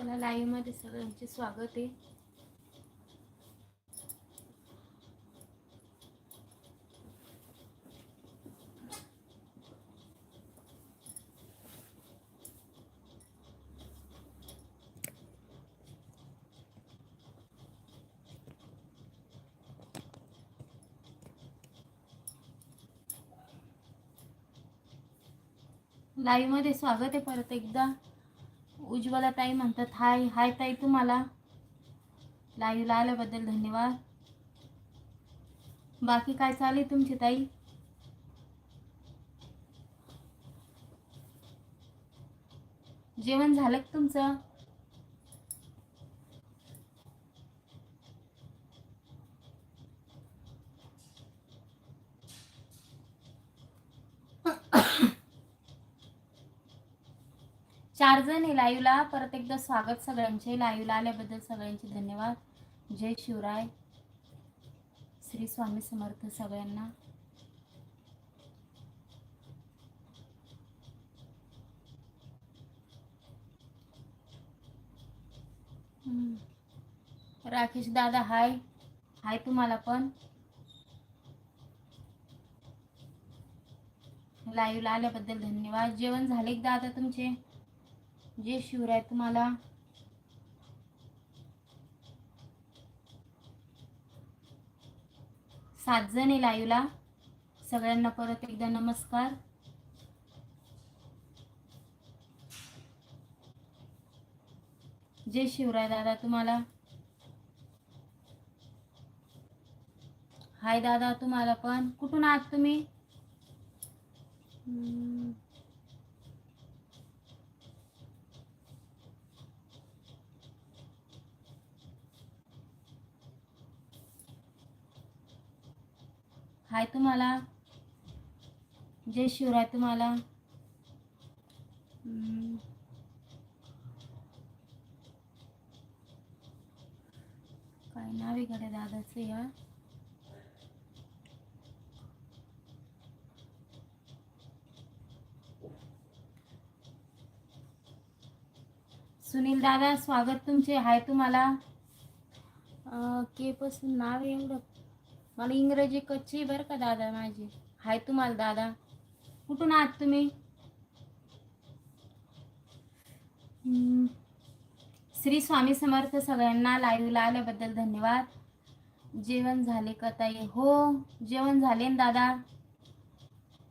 चला लाईव्हमध्ये सगळ्यांचे स्वागत आहे. लाईव्हमध्ये स्वागत आहे परत एकदा. उज्ज्वला ताई म्हणतात हाय हाय ताई तुम्हाला. लाईव्हला आल्याबद्दल धन्यवाद. बाकी काय चालेल तुमची ताई? जेवण झालं तुमचं? चार जण आहे लाईव्हला. परत एकदा स्वागत सगळ्यांचे. लाईव्हला आल्याबद्दल सगळ्यांचे धन्यवाद. जय शिवराय. श्री स्वामी समर्थ सगळ्यांना. राकेश दादा हाय. हाय तुम्हाला पण. लाईव्हला आल्याबद्दल धन्यवाद. जेवण झाले दादा तुमचे? जय शिवराय तुम्हाला सात जण आहे लाईव्हला सगळ्यांना परत एकदा नमस्कार. जय शिवराय दादा तुम्हाला. हाय दादा तुम्हाला पण. कुठून आहात तुम्ही? हाय तुम्हाला. जय शिवराय तुम्हाला. काय नाव आहे गड्या दादाचं या? सुनील दादा स्वागत तुमचे. हाय तुम्हाला. अं, के पासून नाव एवढं? मला इंग्रजी कच्ची बरं का दादा माझी. हाय तुम्हाला दादा. कुठून आहात तुम्ही. श्री स्वामी समर्थ सगळ्यांना लाईव्हला आल्याबद्दल धन्यवाद. जेवण झाले का ताई? हो जेवण झाले ना दादा.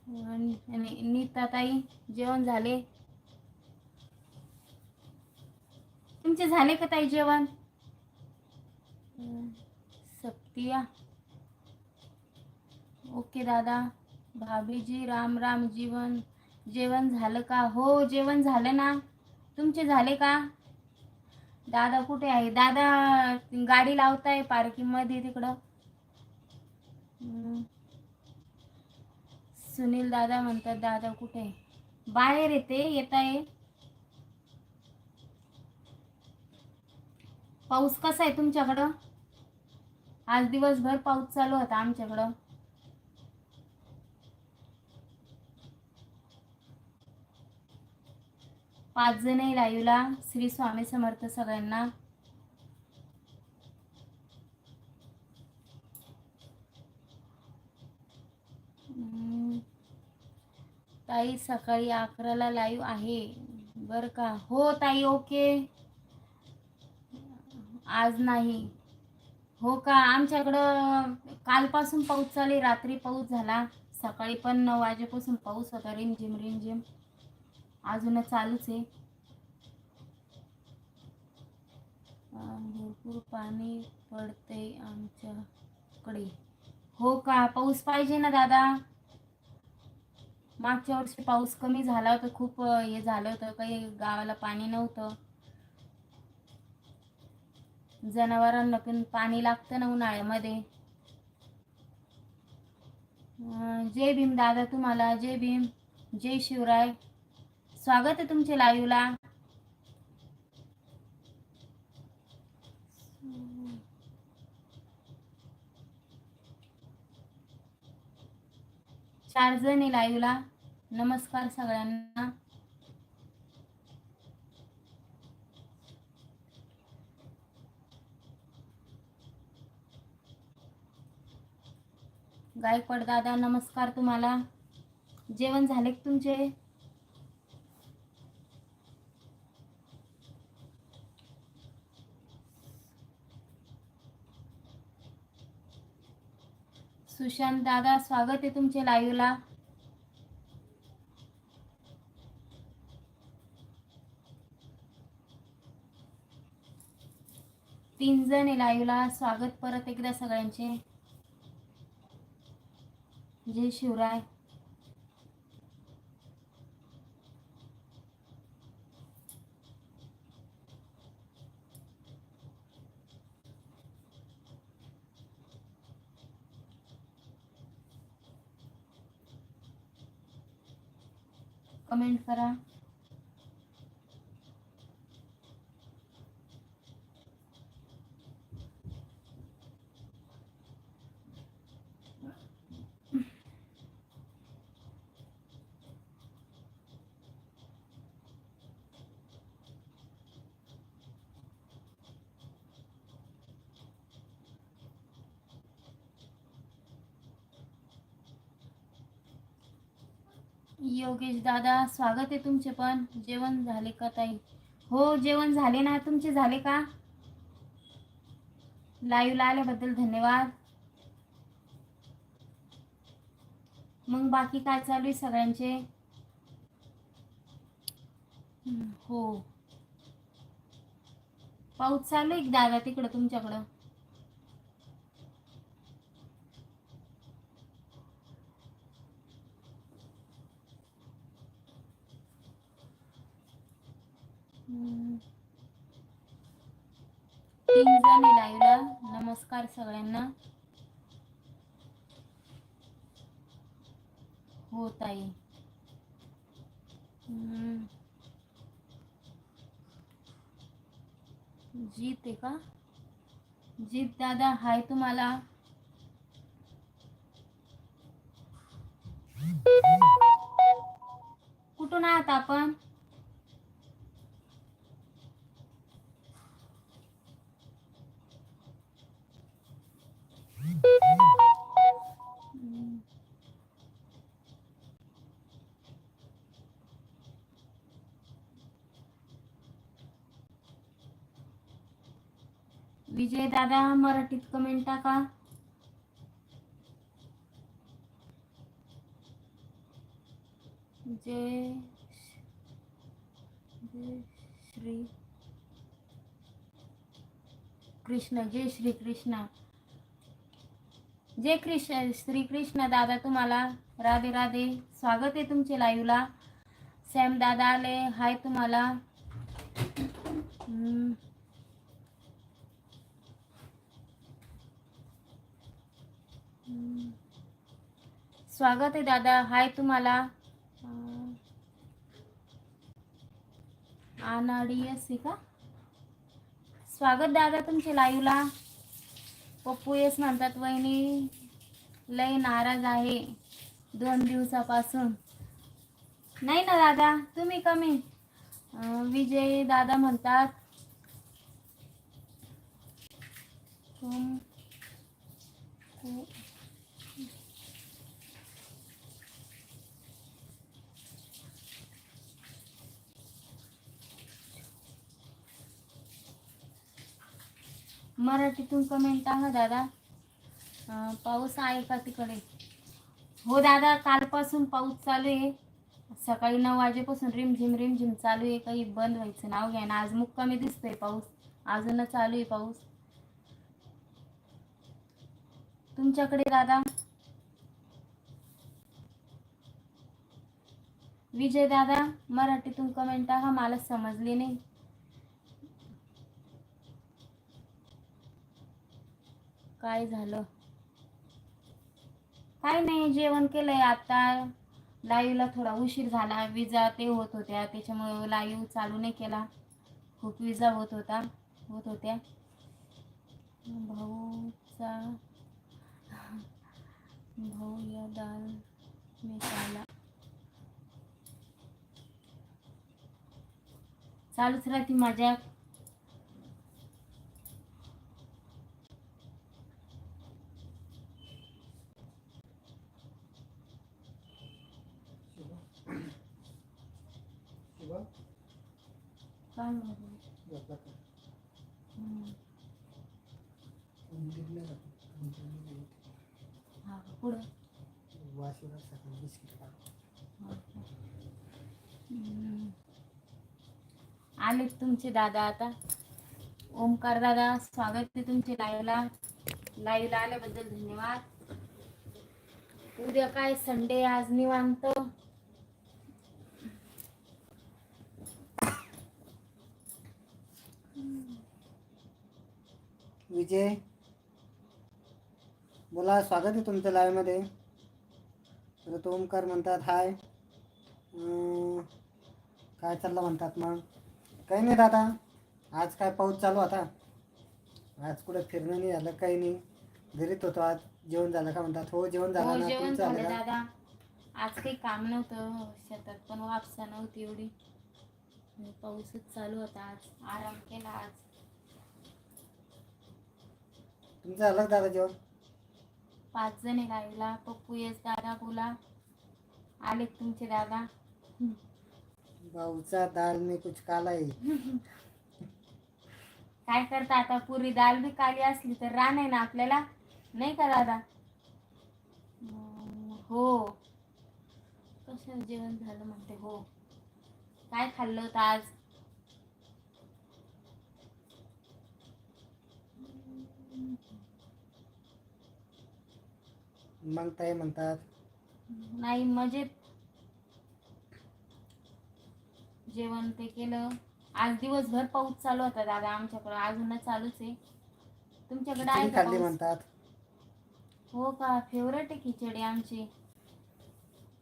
नीता ताई जेवण झाले. तुमचे झाले का ताई जेवण? सप्तिया ओके दादा. भाभीजी राम राम जीवन. जेवण झालं का? हो जेवण झालं ना. तुमचे झाले का? दादा कुठे आहे? दादा गाडी लावताय पार्किंगमध्ये तिकडं. सुनील दादा म्हणतात दादा कुठे? आहे? बाहेर येते येत आहे पाऊस कसा आहे तुमच्याकडं? आज दिवसभर पाऊस चालू होता आमच्याकडं. पाच जण आहे लाईव्हला श्री स्वामी समर्थ सगळ्यांना. ताई सकाळी अकराला लाईव्ह आहे. बरं का? हो ताई ओके आज नाही. हो का? आमच्याकडं कालपासून पाऊस चालू रात्री पाऊस झाला. सकाळी पण नऊ वाजेपासून पाऊस होता. रिमझिम रिमझिम. अजून चालूच आहे. भरपूर पाणी पडते आमच्याकडे. हो का? पाऊस पाहिजे ना दादा. मागच्या वर्षी पाऊस कमी झाला होता खूप हे झालं होतं काही गावाला पाणी नव्हतं. जनावरांना पण पाणी लागतं ना उन्हाळ्यामध्ये. जय भीम दादा तुम्हाला जय भीम जय शिवराय. स्वागत आहे तुमचे लाईव्हला. चार जण आहे लाईव्हला. नमस्कार सगळ्यांना. गायकवाड दादा नमस्कार तुम्हाला. जेवण झाले तुमचे? सुशांत दादा स्वागत आहे तुमचे लाईव्हला तीन जण आहे लाईव्हला स्वागत परत एकदा सगळ्यांचे. जय शिवराय. कमेंट करा योगेश दादा स्वागत आहे तुमचे पण. जेवण झाले का ताई? हो जेवण झाले ना. तुमचे झाले का? लाईव्हला आल्याबद्दल धन्यवाद. मग बाकी काय चालू आहे सगळ्यांचे? हो. पाऊस चालू आहे दादा तिकडं तुमच्याकडं? लाईव्हला नमस्कार सगळ्यांना. हो ताई. जीत आहे का? जीत दादा हाय तुम्हाला. कुठून आहात आपण? विजय दादा मराठीत कमेंट टाका. जय जय श्री कृष्ण जय श्री कृष्ण. जय कृष्ण श्री कृष्ण दादा तुम्हाला. राधे राधे. स्वागत आहे तुमचे लाईव्हला सॅम दादा आले. हाय तुम्हाला हम्म. हम्म. स्वागत आहे दादा. हाय तुम्हाला. अं, अनाडियस आहे का? स्वागत दादा तुमचे लाईव्हला पप्पू येस म्हणतात वहिनी लय नाराज आहे दोन दिवसापासून. नाही ना दादा तुम्ही कमी. विजय दादा म्हणतात तुम मराठीतून कमेंट टाका दादा. अं, पाऊस आहे का तिकडे? हो दादा कालपासून पाऊस चालू आहे. सकाळी नऊ वाजेपासून रिमझिम रिमझिम चालू आहे. काही बंद व्हायचं नाव घ्या ना. आज मुक्कामी दिसतोय पाऊस. अजून चालू आहे पाऊस. तुमच्याकडे दादा? विजय दादा मराठीतून कमेंट टाका. मला समजले नाही. काय झालं? काय नाही जेवण केलंय आता. लाईव्हला थोडा उशीर झाला. विजा ते होत होत्या. त्याच्यामुळे लाईव्ह चालू नाही केला. खूप विजा होत होता. होत होत्या. भाऊचा भाऊ या दाल मिसाला चालूच राहते माझ्या काय झालं? झोपला का? हम्म. उंदीरला जातो. उंदीरला गेलो. हा पुढं वाशीला सकाळी बिस्किट खाल्लं. हम्म. आलेत तुमचे दादा आता. ओमकार दादा स्वागत आहे तुमचे लाईव्हला लाईव्हला आल्याबद्दल धन्यवाद. उद्या काय संडे आज निवांत? विजय बोला स्वागत आहे तुमचं लाईव्हमध्ये तो ओमकार म्हणतात हाय. काय चाललं म्हणतात मग? काही नाही दादा. आज काय पाऊस चालू होता. आज कुठं फिरणं नाही झालं काही नाही. घरीच होतो आज. जेवण झालं का म्हणतात? हो जेवण हो झालं ना. जेवण तुमचं झालं झालं का दादा. आज काही काम नव्हतं. शेतात पण वापसा नव्हती एवढी. आणि पाऊसच चालू होता आज. आराम केला आज. तुमचं झालं का दादा जेवण? पाच जण आहे लाईव्हला पप्पू येस दादा बोला आलेत तुमचे दादा. भाऊचा दाल मी कुछ काला आहे. काय करता आता? पुरी दाल बी काली असली तर रान आहे ना आपल्याला? नाही का दादा? हो. कसं जेवण झालं म्हणते हो. काय खाल्लं होतं आज? मग ताई म्हणतात नाही मजेत. जेवण ते केलं. आज दिवसभर पाऊस चालू होता दादा आमच्याकडे अजूनच चालूच आहे. तुमच्याकडे आहे का खाल्ली पाऊस? म्हणतात. हो का? फेवरेट आहे खिचडी आमची.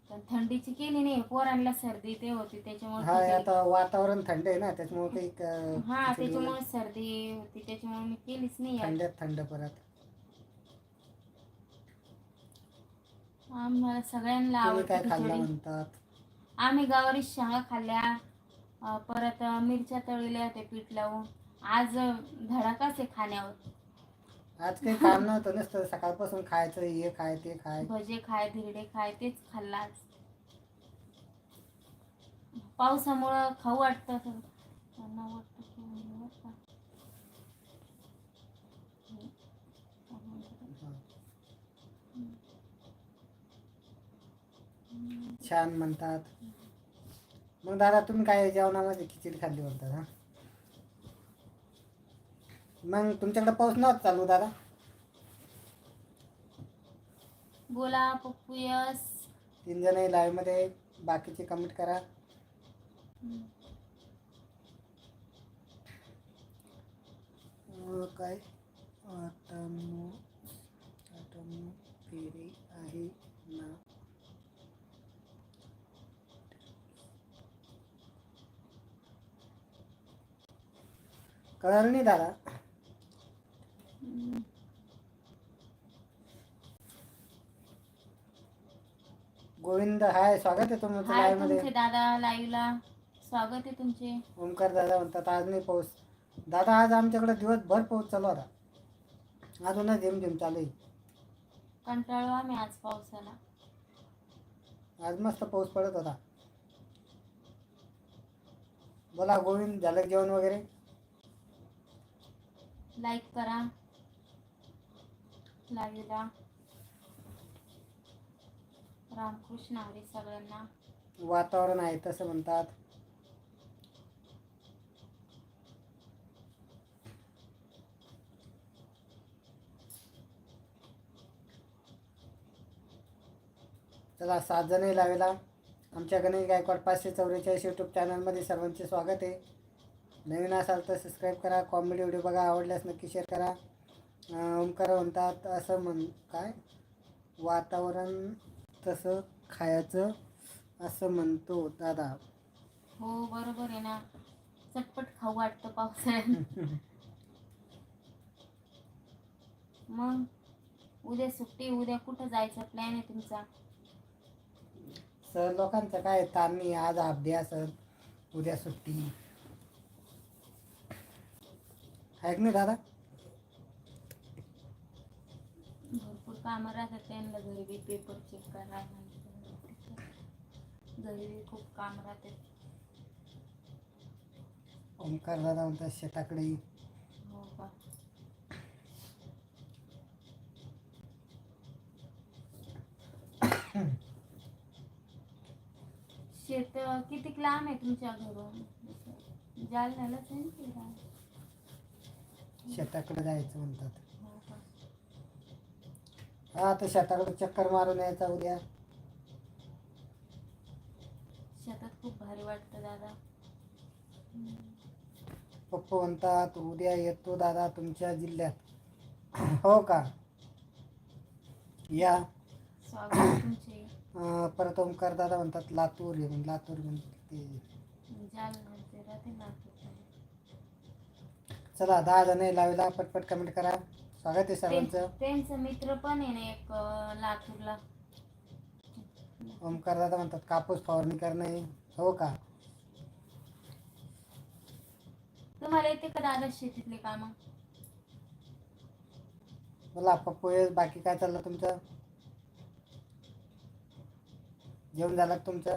पण थंडीची केली नाही पोरांना सर्दी ते होती त्याच्यामुळे हा खिचडी- आता वातावरण थंड आहे ना त्याच्यामुळे काही क- हा खिचडी त्याच्यामुळे सर्दी होती त्याच्यामुळे मी केलीच नाही आज. थंड्यात थंड परत. आम्हाला सगळ्यांना तुम्ही काय आवडते खाल्लं खिचडी. म्हणतात? आम्ही गावारी शेंगा खाल्ल्या. परत मिरच्या तळल्या होत्या पीठ लावून. आज धडाकाच आहे खाण्यावर. आज काही काम नव्हतं नुसतं सकाळपासून खायचं हे खाय ते खाय. भजे खाय धिरडे खाय तेच खाल्लं आज. पावसामुळं खाऊ वाटतं. त्यांना वाटतं की म्हणजे बरं का. छान म्हणतात. मग दादा तुम्ही काय जेवणामध्ये खिचडी खाल्ली म्हणतात हा? मग तुमच्याकडे पाऊस नव्हता चालू दादा? बोला पप्पू यस तीन जण लाईव्हमध्ये बाकीचे कमेंट करा. अं, काय? आटमो आटमो फेरे आहे. नाही दादा. गोविंद हाय स्वागत आहे तुमचं हाय लाईव्हमध्ये. तुमचे दादा लाईव्हला स्वागत आहे तुमचे. ओमकार दादा म्हणतात आज नाही पाऊस. दादा आज आमच्याकडे दिवसभर पाऊस चालू होता. अजूनच झेम झेम चालू आहे. कंटाळलो आम्ही आज पावसाला. आज मस्त पाऊस पडत होता. बोला गोविंद झालं जेवण वगैरे? लाईक करा. लाईव्हला रामकृष्ण हरी सगळ्यांना. वातावरण आहे तसं म्हणतात. चला सात जणही लावेला. आमच्या गणेश गायकवाड पाचशे चौवेचाळीस यूट्यूब चॅनलमध्ये सर्वांचे स्वागत आहे. नवीन असाल तर सबस्क्राईब करा कॉमेडी व्हिडिओ बघा आवडल्यास नक्की शेअर करा. ओमकार म्हणतात असं म्हण काय? वातावरण तसं खायचं असं म्हणतो दादा. हो बरोबर आहे ना. चटपट खाऊ वाटतं पावसाळ्यात. मग उद्या सुट्टी उद्या कुठं जायचा प्लॅन आहे तुमचा? सर लोकांचं काय ताण नाही आज हाफ डे असेल उद्या सुट्टी. आहे की नाही दादा. भरपूर कामं राहतात त्यांना. घरी बी पेपर चेक करा. घरी बी खूप काम राहतात. ओंकार दादा म्हणतात शेताकडे हो का? शेत किती लांब आहे तुमच्या घरून? जालन्यालाच आहे ना ते गाव? शेताकडे जायचं म्हणतात. हो तर शेताकडे चक्कर मारून यायचा उद्या. शेतात खूप भारी वाटतं दादा. पप्पू म्हणतात उद्या येतो दादा तुमच्या जिल्ह्यात. हो का? या. परत ओंकार दादा म्हणतात लातूर लातूर म्हणते. चला दहा जण लावला पटपट कमेंट करा. स्वागत आहे सर्वांचं. त्यां- त्यांचं मित्र पण आहे ना एक अं, लातूरला. ओंकार दादा म्हणतात कापूस फवारणी करणे. हो का? तुम्हाला येते का दादा शेतीतले काम? बोला पप्पू हे बाकी काय चाललं तुमचं? जेवण झालं का तुमचं?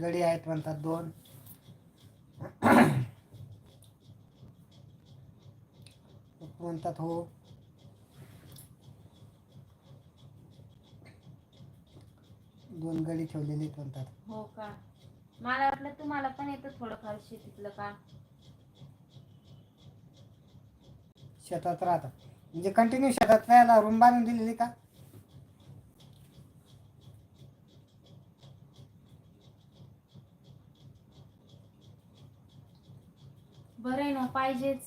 गडी आहेत म्हणतात दोन. म्हणतात हो. दोन गडी ठेवलेले आहेत म्हणतात. हो का? मला वाटलं तुम्हाला पण येतं थोडंफार शेतीतलं का शेतात राहतात. म्हणजे कंटिन्यू शेतात राहायला रूम बांधून दिलेली का? पाहिजेच.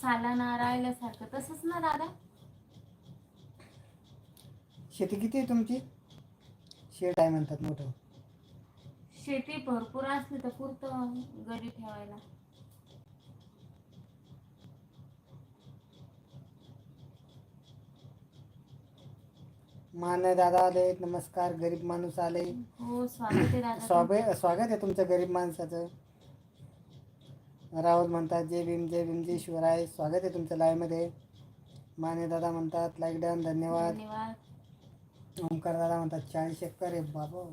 सालाना राहिल्यासारखं. तसंच ना दादा? शेती किती आहे तुमची? शेड आहे म्हणतात मोठं. शेती भरपूर असली तर पुरतं घरी ठेवायला. मान दादा आले नमस्कार गरीब माणूस आले. हो स्वागत आहे दादा स्वागत स्वागत आहे तुमचं गरीब माणसाचं. राहुल म्हणतात जय भीम जय भीम जय शिवराय. स्वागत आहे तुमचं लाईव्हमध्ये माने दादा म्हणतात लाईक डन धन्यवाद. ओंकार दादा म्हणतात चाळीस एकर आहे. बाबा.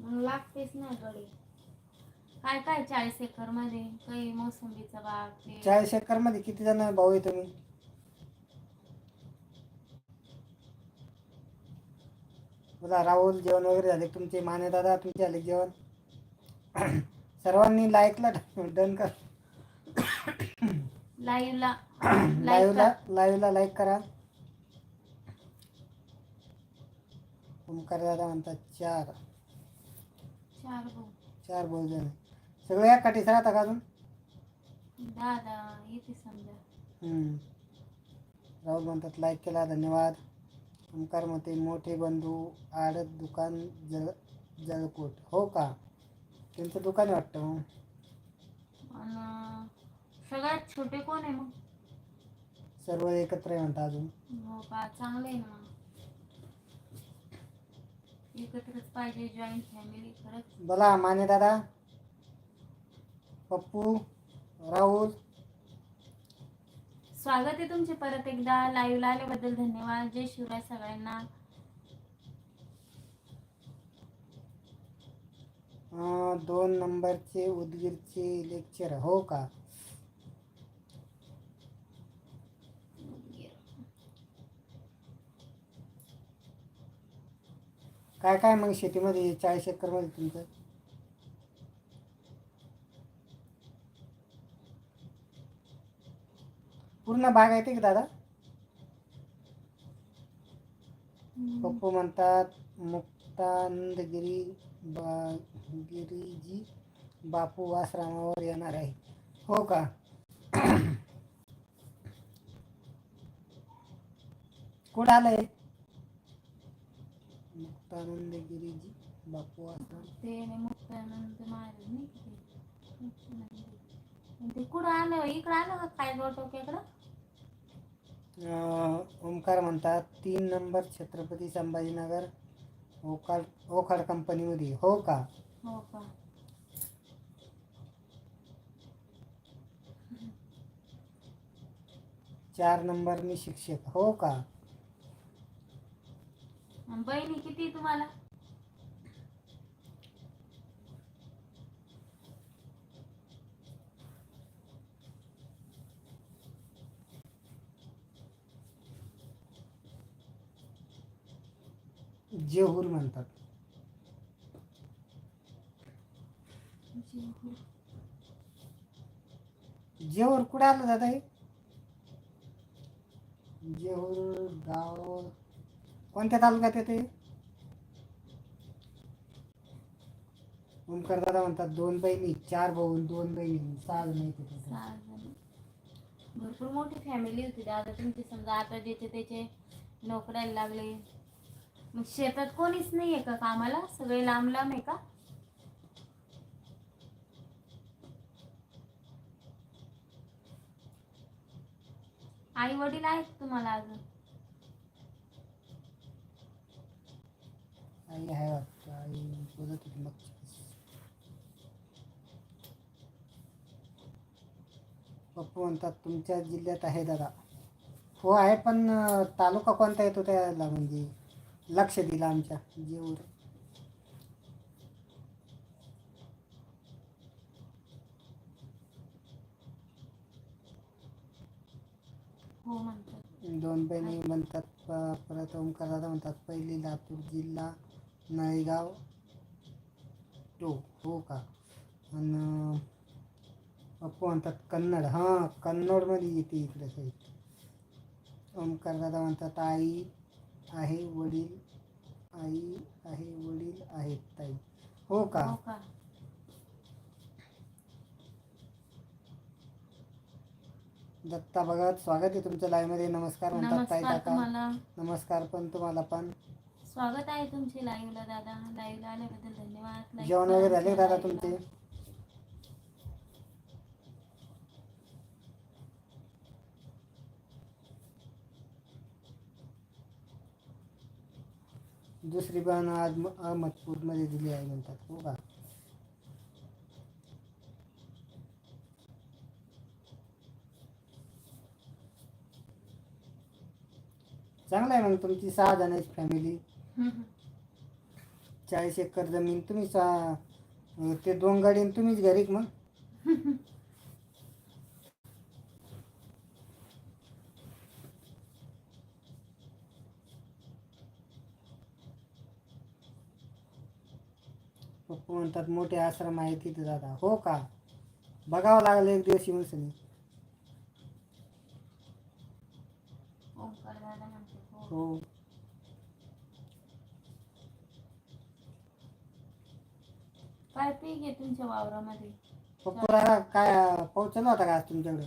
मग लागतेच ना गडी. काय काय चाळीस एकरमध्ये काही मोसंबीचा बाग ते. चाळीस एकरमध्ये किती जण भाऊ आहे तुम्ही? बोला राहुल जेवण वगैरे झाले का तुमचे? माने दादा तुमचे झाले जेवण? सर्वांनी लाईकला डन कर. लाईव्हला लाईव्हला लाईव्हला लाईक करा. ओमकार दादा म्हणतात चार. चार चार बहुजन सगळे या काठीच राहता का अजून? दादा येते समजा. हम्म. राहुल म्हणतात लाईक केला धन्यवाद. ओंकार म्हणते मोठे बंधू आडत दुकान जळ जळकोट. हो का? त्यांचं दुकान आहे वाटतं मग आणि सगळ्यात छोटे कोण आहे मग? सर्व एकत्र आहे म्हणतात अजून. हो का? चांगलं आहे ना. एकत्रच पाहिजे जॉईंट फॅमिली खरंच. बोला माने दादा. पप्पू राहुल. स्वागत आहे तुमचे परत एकदा. लाईव्हला आल्याबद्दल धन्यवाद. जय शिवराय सगळ्यांना. दोन नंबरचे उदगीरचे लेक्चर हो का? काय काय मग शेतीमध्ये चाळीस एकरमध्ये तुमचं? पूर्ण बाग आहे ते का दादा? पप्पू म्हणतात मुक्तानंदगिरी बा गिरीजी बापू आश्रमावर येणार आहे. हो का? कुठं आलंय? मुक्तानंदगिरीजी बापू आश्रम. ते मुक्तानंद महाराज नाही का ते? मुक्तानंद. ते कुठं आलं? इकडं आलं का काय अं, ओंकार म्हणतात तीन नंबर छत्रपती संभाजीनगर ओकाड ओखाड कंपनीमध्ये हो का? हो का? चार नंबर मी शिक्षक हो का? बहिणी किती तुम्हाला? जेहूर म्हणतात. जेवर कुठे आलं दादा हे? जेहूर गाव कोणत्या तालुक्यात येते ओमकार दादा म्हणतात दोन बहिणी चार भाऊ आणि दोन बहिणी. सहा जण येते तिथे. भरपूर मोठी फॅमिली होती दादा. तुमची समजा आता ज्याचे त्याचे नोकऱ्याला लागले. मग शेतात कोणीच नाहीये का कामाला? सगळे लांब लांब आहे का? आई वडील आहेत तुम्हाला अजून? आई आहे वाटतं. आई बोलत होती मग. पप्पू म्हणतात तुमच्या जिल्ह्यात आहे दादा. हो आहे पण तालुका कोणता येतो त्याला म्हणजे? लक्ष दिलं आमच्या जेऊर हो म्हणतात. दोन बहिणी म्हणतात प- परत ओंकार दादा म्हणतात पहिली लातूर जिल्हा नाळेगाव टो हो का? आणि पप्पू म्हणतात कन्नड हां कन्नडमध्ये येते इकडे साईड ओंकार दादा म्हणतात आई आहे वडील आई आहे वडील आहेत ताई. हो का? हो का? दत्ता भगत स्वागत आहे तुमच्या लाईव्हमध्ये. नमस्कार म्हणतात ताई नमस्कार काका. तुम्हाला. नमस्कार पण तुम्हाला पण. स्वागत आहे तुमचे लाईव्हला दादा. लाईव्हला आल्याबद्दल धन्यवाद. Like जेवण करा वगैरे झाले दादा. तुमचे? दुसरी बहीण आज म- अहमदपूरमध्ये दिली आहे म्हणतात. हो का चांगलं आहे मग तुमची सहा जणांची फॅमिली चाळीस एकर जमीन तुम्हीच सहा ते दोन गाडी तुम्हीच घरी मग. पप्पू म्हणतात मोठे आश्रम आहे तिथे दादा. हो का? बघावं लागलं एक दिवस येऊन सनी हो. काय पीक आहे तुमच्या वावरामध्ये? पप्पू दादा काय पाऊस चालू होता का आज तुमच्याकडे?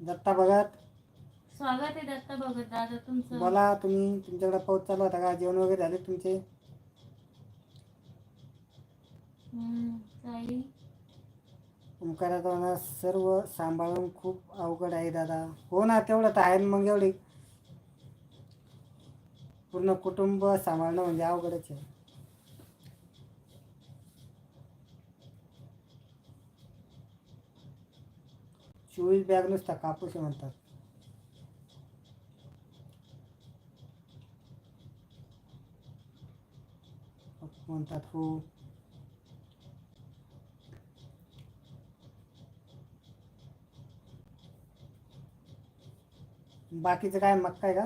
दत्ता भगत? स्वागत आहे दत्ता भगत दादा तुमचं. बोला तुम्ही तुमच्याकडे पाऊस चालू होता का? जेवण वगैरे झाले तुमचे? हम्म, ताई ओंकारा सर्व सांभाळून खूप अवघड आहे दादा. हो ना तेवढं तर आहे ना मग एवढी. पूर्ण कुटुंब सांभाळणं म्हणजे अवघडच आहे. चोवीस बॅग नुसता कापूस म्हणतात. म्हणतात हो. बाकीचं काय मग काय का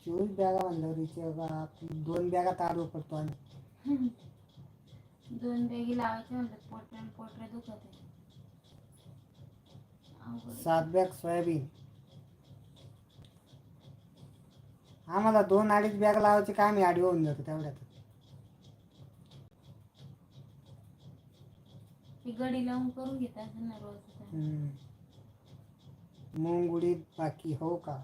चोवीस बॅगा म्हणल्यावर दोन बॅगा ताडू पडतो आणि. दोन बॅगी लावायचे म्हणतात पोटरे पोटरे दुखत. सात बॅग सोयाबीन. आम्हाला दोन अडीच बॅग लावायचे काय आम्ही आडी होऊन जातो तेवढ्यात ती गडी लावून करून घेतात ना रोज आता. उडीद बाकी हो का